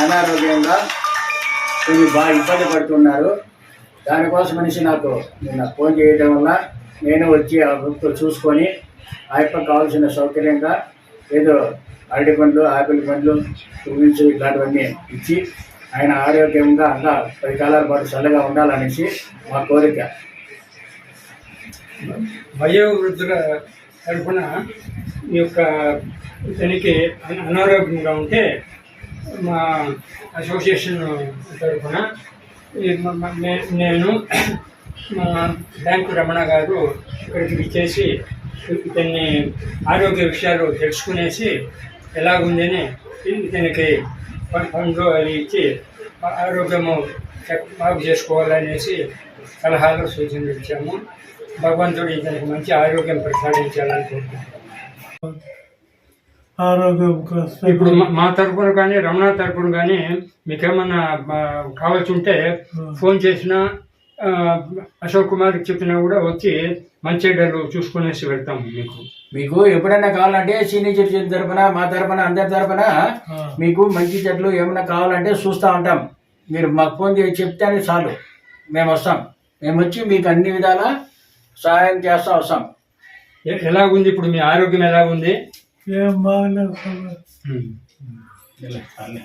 అనారోగ్యంగా కొన్ని బాగా ఇబ్బంది పడుతున్నారు. దానికోసం మనిషి నాకు నిన్న ఫోన్ చేయడం వల్ల నేను వచ్చి ఆ వృత్తులు చూసుకొని ఆ యొక్క కావాల్సిన సౌకర్యంగా ఏదో అరటి పండ్లు ఆపిల్ పండ్లు పువ్వులు ఇలాంటివన్నీ ఇచ్చి ఆయన ఆరోగ్యంగా అంతా పది కాలాల పాటు చల్లగా ఉండాలనేసి మా కోరిక. వయోవృద్ధుల తరఫున ఈ యొక్క ఇతనికి అనారోగ్యంగా ఉంటే మా అసోసియేషన్ తరఫున నేను మా బ్యాంకు రమణ గారు ఇక్కడికి ఇచ్చేసి ఇతన్ని ఆరోగ్య విషయాలు తెలుసుకునేసి ఎలాగుందని ఇతనికి పండ్లు అవి ఇచ్చి ఆరోగ్యము బాగు చేసుకోవాలనేసి సలహాలు సూచనలు ఇచ్చాము. భగవంతుడు ఇతనికి మంచి ఆరోగ్యం ప్రసాదించాలని కోరుకుంటున్నాను. ఆరోగ్యం కోసం. ఇప్పుడు మా- మా తరపున కానీ రమణ తరపున కానీ మీకేమన్నా ఆ, కావాల్సి ఉంటే ఫోన్ చేసినా అశోక్ కుమార్ చెప్పినా కూడా వచ్చి మంచి చెడ్డలు చూసుకునేసి వెళ్తాము మీకు. మీకు ఎప్పుడైనా కావాలంటే సీనియర్ సిటిజన్ తరపున మా తరపున అందరి తరపున మీకు మంచి చెట్లు ఏమైనా కావాలంటే చూస్తూ ఉంటాం. మీరు మాకు ఫోన్ చేసి చెప్తేనే చాలు. మేము వస్తాం. మేము వచ్చి మీకు అన్ని విధాల సహాయం చేస్తూ వస్తాం. ఎలాగుంది ఇప్పుడు మీ ఆరోగ్యం ఎలాగుంది કે માનવ ખબર? ચાલે.